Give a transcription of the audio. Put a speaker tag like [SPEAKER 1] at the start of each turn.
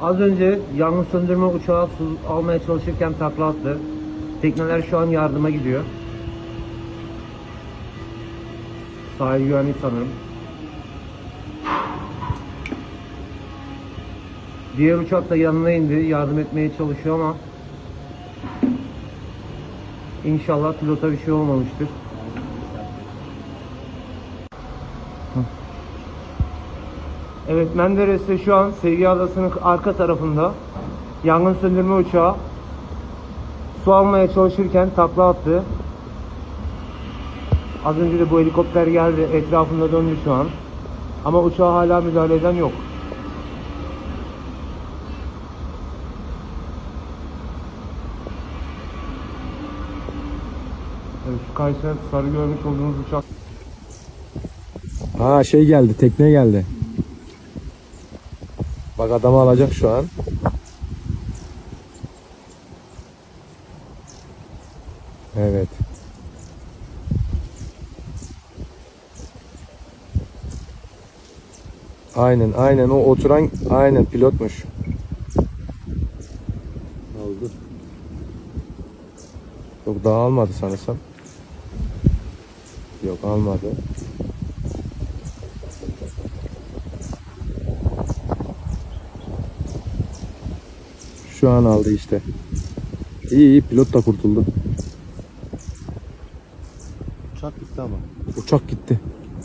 [SPEAKER 1] Az önce yangın söndürme uçağı su almaya çalışırken takla attı. Tekneler şu an yardıma gidiyor. Sahil güvenlik sanırım. Diğer uçak da yanına indi. Yardım etmeye çalışıyor ama İnşallah pilota bir şey olmamıştır. Evet Menderes'te şu an Sevgi Adası'nın arka tarafında yangın söndürme uçağı su almaya çalışırken takla attı. Az önce de bu helikopter geldi etrafında döndü şu an. Ama uçağa hala müdahale eden yok. Evet, şu karşıda sarı görmüş olduğunuz uçak
[SPEAKER 2] Ha şey geldi, tekne geldi. Bak adamı alacak şu an. Evet. Aynen aynen o oturan aynen pilotmuş. Oldu. Yok daha almadı sanırsam. Yok almadı. Şu an aldı işte. İyi iyi pilot da kurtuldu.
[SPEAKER 3] Uçak gitti ama.
[SPEAKER 2] Uçak gitti.